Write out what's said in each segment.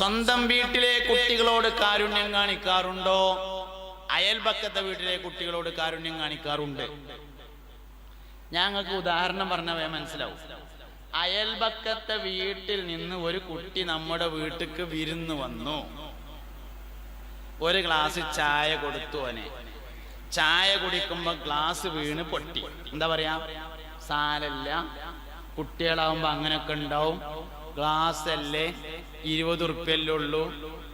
സ്വന്തം വീട്ടിലെ കുട്ടികളോട് കാരുണ്യം കാണിക്കാറുണ്ടോ? അയൽപക്കത്തെ വീട്ടിലെ കുട്ടികളോട് കാരുണ്യം കാണിക്കാറുണ്ട്. ഞങ്ങൾക്ക് ഉദാഹരണം പറഞ്ഞവേ മനസ്സിലാവും. അയൽപക്കത്തെ വീട്ടിൽ നിന്ന് ഒരു കുട്ടി നമ്മുടെ വീട്ടിക്ക് വിരുന്ന് വന്നു. ഒരു ഗ്ലാസ് ചായ കൊടുത്തു അവനെ. ചായ കുടിക്കുമ്പോ ഗ്ലാസ് വീണ് പൊട്ടി. എന്താ പറയാ? സാരല്ല കുട്ടികളാവുമ്പോ അങ്ങനെയൊക്കെ ഉണ്ടാവും. ഗ്ലാസ് അല്ലേ ഇരുപത് ഉറുപ്പ്യല്ലേ ഉള്ളൂ.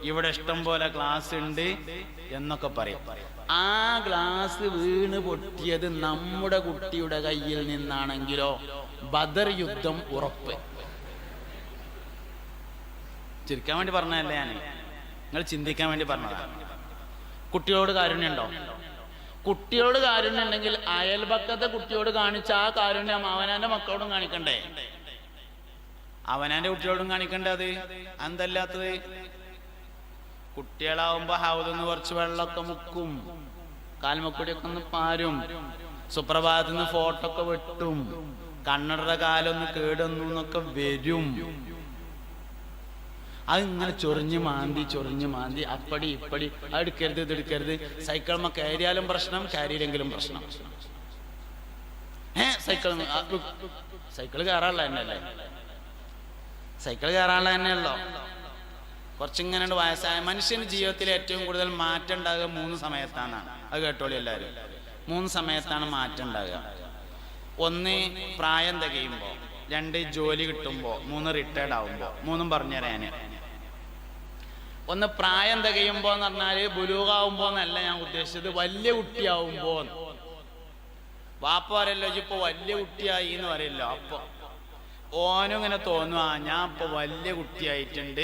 ഇവിടെ ഇഷ്ടം പോലെ ക്ലാസ് ഉണ്ട് എന്നൊക്കെ പറയും. ആ ഗ്ലാസ് വീണ് പൊട്ടിയത് നമ്മുടെ കുട്ടിയുടെ കയ്യിൽ നിന്നാണെങ്കിലോ? ബദർ യുദ്ധം ഉറപ്പ്. ചിരിക്കാൻ വേണ്ടി പറഞ്ഞതല്ലേ ഞാൻ നിങ്ങൾ ചിന്തിക്കാൻ വേണ്ടി പറഞ്ഞതാണ് കുട്ടിയോട് കാരുണ്യമുണ്ടോ? കുട്ടിയോട് കാരുണ്യം ഉണ്ടെങ്കിൽ അയൽപക്കത്തെ കുട്ടിയോട് കാണിച്ച ആ കാരുണ്യം അവനാന്റെ മക്കളോടും കാണിക്കണ്ടേ? അവനാന്റെ കുട്ടികളോടും കാണിക്കണ്ടേ അത്? എന്തല്ലാത്തത് കുട്ടികളാവുമ്പോ ഹൗതെന്ന് കുറച്ച് വെള്ളമൊക്കെ മുക്കും. കാൽമക്കുടിയൊക്കെ ഒന്ന് പാരും. സുപ്രഭാതത്തിൽ നിന്ന് ഫോട്ടോ ഒക്കെ വെട്ടും. കണ്ണടയുടെ കാലൊന്ന് കേടൊന്നു എന്നൊക്കെ വരും. അത് ഇങ്ങനെ ചൊറിഞ്ഞ് മാന്തി ചൊറിഞ്ഞ് മാന്തി. അപ്പടി ഇപ്പടി. അത് എടുക്കരുത് ഇത് എടുക്കരുത്. സൈക്കിൾമ കയറിയാലും പ്രശ്നം കയറിയില്ലെങ്കിലും പ്രശ്നം. ഏ സൈക്കിൾ സൈക്കിൾ കയറാനുള്ള തന്നെയല്ലേ? സൈക്കിൾ കയറാനുള്ള തന്നെയല്ലോ കുറച്ചിങ്ങനെ വയസ്സായ മനുഷ്യന്റെ ജീവിതത്തിൽ ഏറ്റവും കൂടുതൽ മാറ്റം ഉണ്ടാകുക മൂന്ന് സമയത്താണെന്നാണ് അത് കേട്ടോളി എല്ലാവരും. മൂന്ന് സമയത്താണ് മാറ്റം ഉണ്ടാകുക. ഒന്ന് പ്രായം തികയുമ്പോൾ രണ്ട് ജോലി കിട്ടുമ്പോൾ മൂന്ന് റിട്ടയർഡ് ആവുമ്പോൾ മൂന്നും പറഞ്ഞു പറഞ്ഞുതരാൻ ഒന്ന് പ്രായം തികയുമ്പോൾ എന്ന് പറഞ്ഞാൽ ബുലൂകാവുമ്പോ എന്നല്ല ഞാൻ ഉദ്ദേശിച്ചത് വലിയ കുട്ടിയാവുമ്പോ വാപ്പ പറയല്ലോ ഇപ്പൊ വലിയ കുട്ടിയായി എന്ന് പറയല്ലോ അപ്പൊ. ഓനും ഇങ്ങനെ തോന്നും ഞാൻ ഇപ്പൊ വലിയ കുട്ടിയായിട്ടുണ്ട്.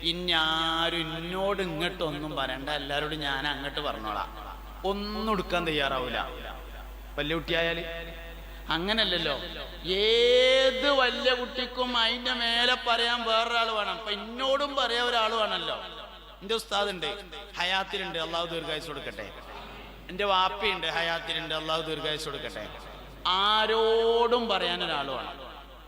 ഇനി ആരും എന്നോട് ഇങ്ങോട്ടൊന്നും പറയണ്ട. എല്ലാരോടും ഞാൻ അങ്ങോട്ട് പറഞ്ഞോളാം. ഒന്നും എടുക്കാൻ തയ്യാറാവൂല. വലിയ കുട്ടിയായാൽ? അങ്ങനല്ലല്ലോ. ഏത് വലിയ കുട്ടിക്കും അതിന്റെ മേലെ പറയാൻ വേറൊരാൾ വേണം. അപ്പൊ എന്നോടും പറയാൻ ഒരാൾ വേണമല്ലോ. എന്റെ ഉസ്താദുണ്ട് ഹയാത്തിലുണ്ട്. അള്ളാഹു ദീർഘായുസ് കൊടുക്കട്ടെ. എന്റെ വാപ്പയുണ്ട് ഹയാത്തിലുണ്ട്. അള്ളാഹു ദീർഘായുസ് കൊടുക്കട്ടെ. ആരോടും പറയാൻ ഒരാൾ വേണം.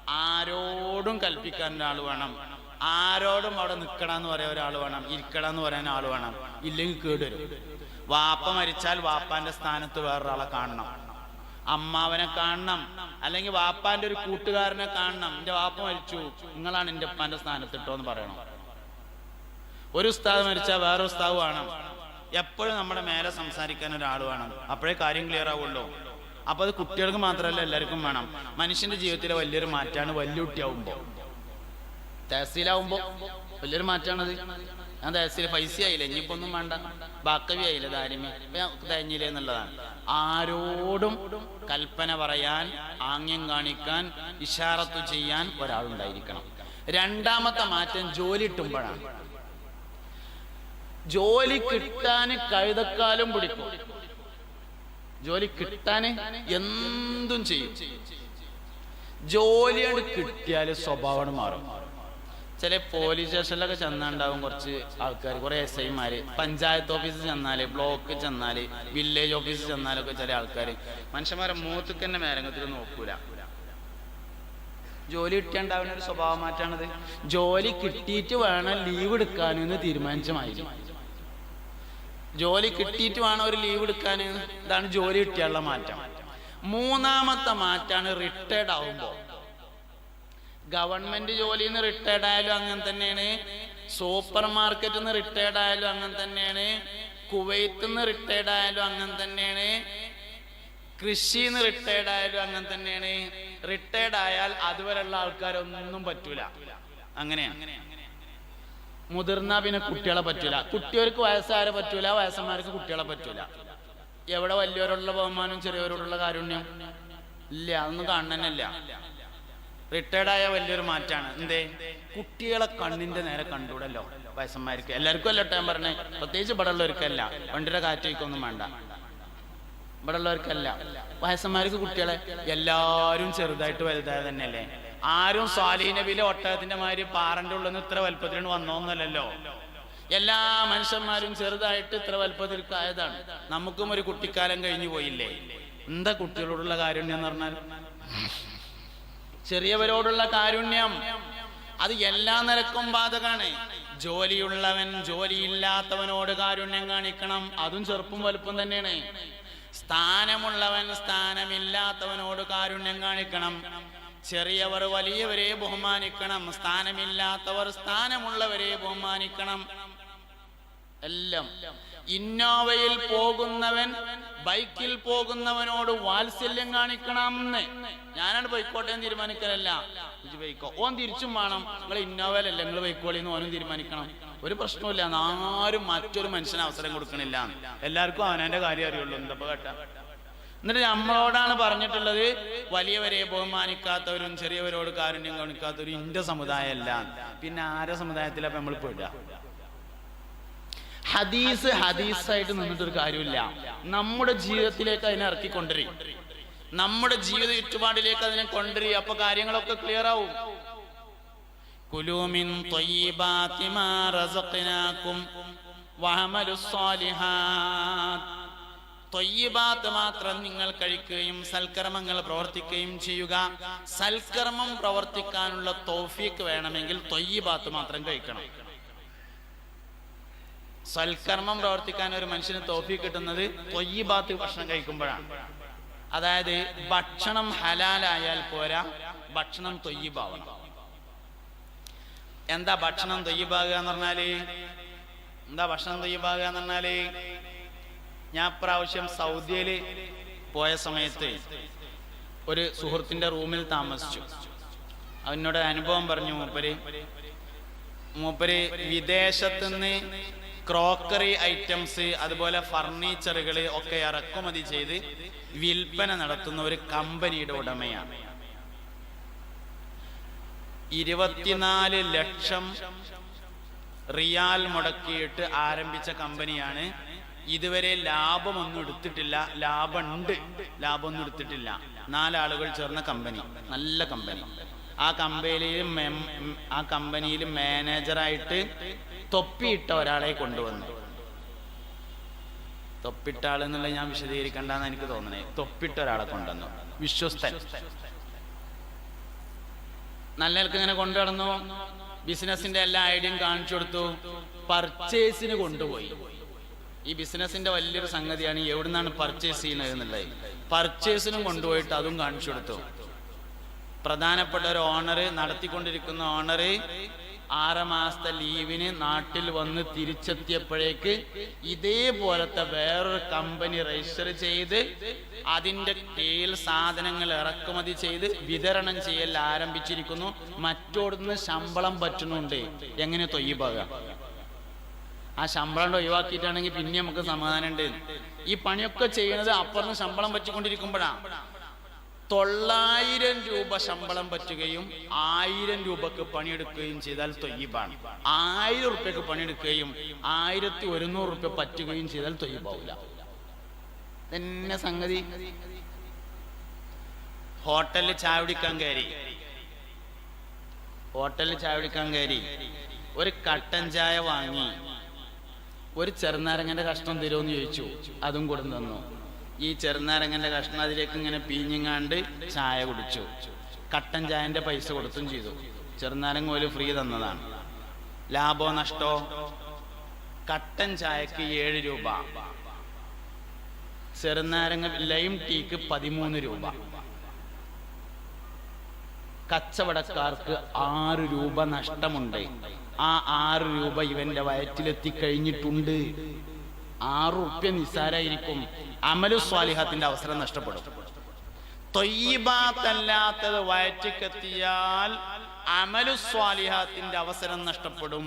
ആരോടും കൽപ്പിക്കാൻ ഒരാൾ വേണം. ആരോടും അവിടെ നിൽക്കണം എന്ന് പറയാൻ ഒരാൾ വേണം. ഇരിക്കണം എന്ന് പറയാൻ ആൾ വേണം. ഇല്ലെങ്കിൽ കേടുവരും വാപ്പ മരിച്ചാൽ വാപ്പാന്റെ സ്ഥാനത്ത് വേറൊരാളെ കാണണം. അമ്മാവനെ കാണണം. അല്ലെങ്കിൽ വാപ്പാന്റെ ഒരു കൂട്ടുകാരനെ കാണണം. എന്റെ വാപ്പ മരിച്ചു. നിങ്ങളാണ് എന്റെ ഉപ്പാന്റെ സ്ഥാനത്തിട്ടോ എന്ന് പറയണം. ഒരു ഉസ്താദ് മരിച്ചാൽ വേറെ ഉസ്താവ് വേണം. എപ്പോഴും നമ്മുടെ മേലെ സംസാരിക്കാൻ ഒരാൾ വേണം. അപ്പോഴേ കാര്യം ക്ലിയർ ആവുള്ളൂ. അപ്പൊ അത് കുട്ടികൾക്ക് മാത്രമല്ല എല്ലാവർക്കും വേണം. മനുഷ്യന്റെ ജീവിതത്തിലെ വലിയൊരു മാറ്റാണ് വലിയ കുട്ടിയാവുമ്പോ തഹസീലാവുമ്പോ വലിയൊരു മാറ്റാണത് ഞാൻ തഹസീൽ പൈസ ആയില്ല ഇനിയിപ്പോ ഒന്നും വേണ്ട. ബാക്കവി ആയില്ല ദാരിമി തേഞ്ഞില്ല എന്നുള്ളതാണ്. ആരോടും കൽപ്പന പറയാൻ ആംഗ്യം കാണിക്കാൻ ഇഷാറത്തു ചെയ്യാൻ ഒരാളുണ്ടായിരിക്കണം. രണ്ടാമത്തെ മാറ്റം ജോലി ഇട്ടുമ്പോഴാണ് ജോലി കിട്ടാൻ കഴുതക്കാലും പിടിക്കും. ജോലി കിട്ടാന് എന്തും ചെയ്യും. ജോലി കിട്ടിയാൽ സ്വഭാവം മാറും. ചില പോലീസ് സ്റ്റേഷനിലൊക്കെ ചെന്നുണ്ടാവും കുറച്ച് ആൾക്കാർ കുറെ എസ് ഐമാര്. പഞ്ചായത്ത് ഓഫീസിൽ ചെന്നാൽ ബ്ലോക്ക് ചെന്നാൽ വില്ലേജ് ഓഫീസിൽ ചെന്നാലൊക്കെ ചില ആൾക്കാർ മനുഷ്യന്മാരെ മൂത്തുക്ക് തന്നെ മേരംഗത്തിൽ നോക്കൂല. ജോലി കിട്ടിയുണ്ടാവുന്ന ഒരു സ്വഭാവ മാറ്റാണത്. ജോലി കിട്ടിയിട്ട് വേണം ലീവ് എടുക്കാനെന്ന് തീരുമാനിച്ചമായിരുന്നു ജോലി കിട്ടിയിട്ട് വേണം ഒരു ലീവ് എടുക്കാൻ. ഇതാണ് ജോലി കിട്ടിയുള്ള മാറ്റം. മൂന്നാമത്തെ മാറ്റാണ് റിട്ടയർഡ് ആവുമ്പോൾ ഗവൺമെന്റ് ജോലിയിൽ നിന്ന് റിട്ടയർഡ് ആയാലും അങ്ങനെ തന്നെയാണ്. സൂപ്പർ മാർക്കറ്റിൽ നിന്ന് റിട്ടയർഡ് ആയാലും അങ്ങനെ തന്നെയാണ്. കുവൈത്തിൽ നിന്ന് റിട്ടയർഡ് ആയാലും അങ്ങനെ തന്നെയാണ്. കൃഷിയിൽ നിന്ന് റിട്ടയർഡ് ആയാലും അങ്ങനെ തന്നെയാണ്. റിട്ടയർഡ് ആയാൽ അതുവരെയുള്ള ആൾക്കാരൊന്നും പറ്റൂല. അങ്ങനെയാണ്. മുതിർന്ന പിന്നെ കുട്ടികളെ പറ്റൂല. കുട്ടികൾക്ക് വയസ്സാരെ പറ്റൂല വയസ്സന്മാർക്ക് കുട്ടികളെ പറ്റൂല. എവിടെ വലിയവരോടുള്ള ബഹുമാനം ചെറിയവരോടുള്ള കാരുണ്യം? ഇല്ല അതൊന്നും റിട്ടയർഡ് ആയ വലിയൊരു മാറ്റാണ്. എന്തേ? കുട്ടികളെ കണ്ണിന്റെ നേരെ കണ്ടൂടല്ലോ വയസ്സന്മാർക്ക്. എല്ലാവർക്കും അല്ല ഞാൻ പറഞ്ഞേ? പ്രത്യേകിച്ച് ഇവിടെ ഉള്ളവർക്കല്ല വണ്ടിയുടെ കാറ്റേക്കൊന്നും വേണ്ട. ഇവിടെ ഉള്ളവർക്കല്ല വയസ്സന്മാർക്ക് കുട്ടികളെ എല്ലാവരും ചെറുതായിട്ട് വലുതായ തന്നെയല്ലേ? ആരും സ്വാലീ നബിയിലെ ഒട്ടകത്തിന്റെ മാതിരി പാറന്റെ ഉള്ളിൽ നിന്ന് ഇത്ര വലുപ്പത്തിൽ വന്നോന്നല്ലല്ലോ. എല്ലാ മനുഷ്യന്മാരും ചെറുതായിട്ട് ഇത്ര വലുപ്പത്തിൽക്കായതാണ്. നമുക്കും ഒരു കുട്ടിക്കാലം കഴിഞ്ഞു പോയില്ലേ? എന്താ കുട്ടികളോടുള്ള കാരുണ്യം എന്ന് പറഞ്ഞാൽ? ചെറിയവരോടുള്ള കാരുണ്യം. അത് എല്ലാ നിലക്കും ബാധകാണ്. ജോലിയുള്ളവൻ ജോലിയില്ലാത്തവനോട് കാരുണ്യം കാണിക്കണം. അതും ചെറുപ്പം വലുപ്പം തന്നെയാണ്. സ്ഥാനമുള്ളവൻ സ്ഥാനമില്ലാത്തവനോട് കാരുണ്യം കാണിക്കണം. ചെറിയവർ വലിയവരെ ബഹുമാനിക്കണം സ്ഥാനമില്ലാത്തവർ സ്ഥാനമുള്ളവരെ ബഹുമാനിക്കണം. എല്ലാം. ഇന്നോവയിൽ പോകുന്നവൻ ബൈക്കിൽ പോകുന്നവനോട് വാത്സല്യം കാണിക്കണം എന്ന് ഞാനാണ് ബൈക്കോട്ടെ തീരുമാനിക്കലല്ല. ബൈക്കോ ഓൻ തിരിച്ചും വേണം. നിങ്ങൾ ഇന്നോവയിലല്ല നിങ്ങൾ ബൈക്കോളി എന്ന് ഓനും തീരുമാനിക്കണം. ഒരു പ്രശ്നമില്ല ആരും മറ്റൊരു മനുഷ്യന് അവസരം കൊടുക്കണില്ല. എല്ലാവർക്കും അവനെ കാര്യം അറിയുള്ളൂ. എന്താ കേട്ട? എന്നിട്ട് നമ്മളോടാണ് പറഞ്ഞിട്ടുള്ളത് വലിയവരെ ബഹുമാനിക്കാത്തവരും ചെറിയവരോട് കാരുണ്യം കാണിക്കാത്തവരും ഇന്റെ സമുദായമല്ല പിന്നെ ആരെ സമുദായത്തിലാണ് നമ്മൾ പെടുക ഹദീസ് ഹദീസ് ഹദീസായിട്ട് നിന്നിട്ടൊരു കാര്യമില്ല. നമ്മുടെ ജീവിതത്തിലേക്ക് അതിനെ ഇറക്കി ഇറക്കിക്കൊണ്ടുവരും. നമ്മുടെ ജീവിത ചുറ്റുപാടിലേക്ക് അതിനെ കൊണ്ടുവരിക അപ്പൊ കാര്യങ്ങളൊക്കെ ക്ലിയർ ആവും. കുലൂമിൻ തൊയ്യബാത്ത് മാത്രം നിങ്ങൾ കഴിക്കുകയും സൽക്കർമ്മങ്ങൾ പ്രവർത്തിക്കുകയും ചെയ്യുക. സൽക്കർമ്മം പ്രവർത്തിക്കാനുള്ള തോഫീക്ക് വേണമെങ്കിൽ തൊയ്യബാത്ത് മാത്രം കഴിക്കണം. സൽക്കർമ്മം പ്രവർത്തിക്കാൻ ഒരു മനുഷ്യന് തോഫി കിട്ടുന്നത് തൊയ്യബാത്ത് ഭക്ഷണം കഴിക്കുമ്പോഴാണ്. അതായത് ഭക്ഷണം ഹലാലായാൽ പോരാ ഭക്ഷണം തൊയ്യബാവണം. എന്താ ഭക്ഷണം തൊയ്യബാകുക എന്ന് പറഞ്ഞാൽ? എന്താ ഭക്ഷണം തൊയ്യബാകുക എന്ന് പറഞ്ഞാൽ? ഞാൻ പ്രാവശ്യം സൗദിയിൽ പോയ സമയത്ത് ഒരു സുഹൃത്തിന്റെ റൂമിൽ താമസിച്ചു. അവനോട് അനുഭവം പറഞ്ഞു മൂപ്പര് മൂപ്പര് വിദേശത്തുനിന്ന് ക്രോക്കറി ഐറ്റംസ് അതുപോലെ ഫർണിച്ചറുകൾ ഒക്കെ ഇറക്കുമതി ചെയ്ത് വിൽപ്പന നടത്തുന്ന ഒരു കമ്പനിയുടെ ഉടമയാണ്. ഇരുപത്തിനാല് ലക്ഷം റിയാൽ മുടക്കിയിട്ട് ആരംഭിച്ച കമ്പനിയാണ് ഇതുവരെ ലാഭമൊന്നും എടുത്തിട്ടില്ല. ലാഭമുണ്ട്. ലാഭമൊന്നും എടുത്തിട്ടില്ല. നാലാളുകൾ ചേർന്ന കമ്പനി. നല്ല കമ്പനി. ആ കമ്പനിയിൽ ആ കമ്പനിയിൽ മാനേജറായിട്ട് തൊപ്പിയിട്ട ഒരാളെ കൊണ്ടുവന്നു. തൊപ്പിട്ട ആളെന്നുള്ള ഞാൻ വിശദീകരിക്കണ്ടെന്ന് എനിക്ക് തോന്നണേ തൊപ്പിട്ട ഒരാളെ കൊണ്ടുവന്നു. വിശ്വസ്തൻ. നല്ല ഇങ്ങനെ കൊണ്ടുവന്നു ബിസിനസിന്റെ എല്ലാ ഐഡിയയും കാണിച്ചു കൊടുത്തു. പർച്ചേസിന് കൊണ്ടുപോയി. ഈ ബിസിനസിന്റെ വലിയൊരു സംഗതിയാണ് എവിടുന്നാണ് പർച്ചേസ് ചെയ്യുന്നത് എന്നുള്ളത്. പർച്ചേസിനും കൊണ്ടുപോയിട്ട് അതും കാണിച്ചു കൊടുത്തു. പ്രധാനപ്പെട്ട ഒരു ഓണർ നടത്തിക്കൊണ്ടിരിക്കുന്ന ഓണർ ആറ് മാസത്തെ ലീവിന് നാട്ടിൽ വന്ന് തിരിച്ചെത്തിയപ്പോഴേക്ക് ഇതേപോലത്തെ വേറൊരു കമ്പനി രജിസ്റ്റർ ചെയ്ത് അതിന്റെ കീഴിൽ സാധനങ്ങൾ ഇറക്കുമതി ചെയ്ത് വിതരണം ചെയ്യൽ ആരംഭിച്ചിരിക്കുന്നു. മറ്റോടുന്ന് ശമ്പളം പറ്റുന്നുണ്ട്. എങ്ങനെ തൊയ്യപ്പാകാം ആ ശമ്പളം ഒഴിവാക്കിയിട്ടാണെങ്കിൽ പിന്നെ നമുക്ക് സമാധാനം ഉണ്ട്. ഈ പണിയൊക്കെ ചെയ്യുന്നത് അപ്പുറം ശമ്പളം പറ്റിക്കൊണ്ടിരിക്കുമ്പോഴാണ് തൊള്ളായിരം രൂപ ശമ്പളം പറ്റുകയും ആയിരം രൂപക്ക് പണിയെടുക്കുകയും ചെയ്താൽ തൊയ്യബാണ്. ആയിരം റുപ്യക്ക് പണിയെടുക്കുകയും ആയിരത്തി ഒരുന്നൂറ് റുപ്യ പറ്റുകയും ചെയ്താൽ തൊയ്യബാവില്ല തന്നെ സംഗതി. ഹോട്ടലിൽ ചായ കുടിക്കാൻ കയറി. ഹോട്ടലിൽ ചായ കുടിക്കാൻ കയറി. ഒരു കട്ടൻ ചായ വാങ്ങി. ഒരു ചെറുനാരങ്ങന്റെ കഷ്ണം തരുമെന്ന് ചോദിച്ചു. അതും കൂടെ തന്നു. ഈ ചെറുനാരങ്ങന്റെ കഷ്ണം അതിലേക്ക് ഇങ്ങനെ പീഞ്ഞിങ്ങാണ്ട് ചായ കുടിച്ചു. കട്ടൻ ചായന്റെ പൈസ കൊടുത്തും ചെയ്തു. ചെറുനാരങ്ങ ഒരു ഫ്രീ തന്നതാണ്. ലാഭോ നഷ്ടോ? കട്ടൻ ചായക്ക് ഏഴ് രൂപ. ചെറുനാരങ്ങ ലൈം ടീക്ക് പതിമൂന്ന് രൂപ. കച്ചവടക്കാർക്ക് ആറ് രൂപ നഷ്ടമുണ്ട്. ആ ആറ് രൂപ ഇവന്റെ വയറ്റിലെത്തി കഴിഞ്ഞിട്ടുണ്ട് ആറ് നിസ്സാരായിരിക്കും. അമലു സ്വാലിഹത്തിന്റെ അവസരം നഷ്ടപ്പെടും. തൊയ്യബാത്തല്ലാത്തത് വയറ്റിക്കെത്തിയാൽ അമലു സ്വാലിഹത്തിന്റെ അവസരം നഷ്ടപ്പെടും.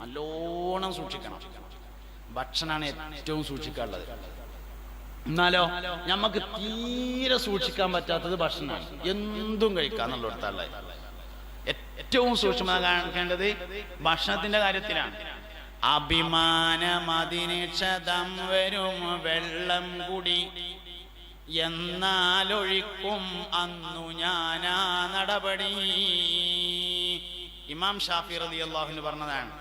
നല്ലോണം സൂക്ഷിക്കണം. ഭക്ഷണമാണ് ഏറ്റവും സൂക്ഷിക്കാനുള്ളത്. എന്നാലോ നമുക്ക് തീരെ സൂക്ഷിക്കാൻ പറ്റാത്തത് ഭക്ഷണമാണ് എന്തും കഴിക്കാന്നുള്ളിടത്തുള്ളത് ഏറ്റവും സൂക്ഷ്മത കാണിക്കേണ്ടത് ഭക്ഷണത്തിന്റെ കാര്യത്തിലാണ്. അഭിമാനമതിനിക്ഷതം വരും വെള്ളം കുടി. എന്നാലൊഴിക്കും അന്നു ഞാനാ നടപടി. ഇമാം ഷാഫി റതി അള്ളാഹുന് പറഞ്ഞതാണ്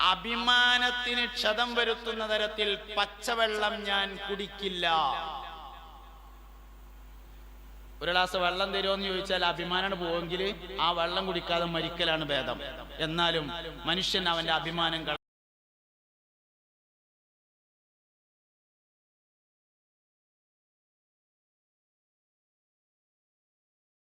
അഭിമാനത്തിന് ക്ഷതം വരുത്തുന്ന തരത്തിൽ പച്ചവെള്ളം ഞാൻ കുടിക്കില്ല. ഒരു ഗ്ലാസ് വെള്ളം തരുമോ എന്ന് ചോദിച്ചാൽ അഭിമാനാണ് പോവെങ്കിൽ ആ വെള്ളം കുടിക്കാതെ മരിക്കലാണ് ഭേദം. എന്നാലും മനുഷ്യൻ അവന്റെ അഭിമാനം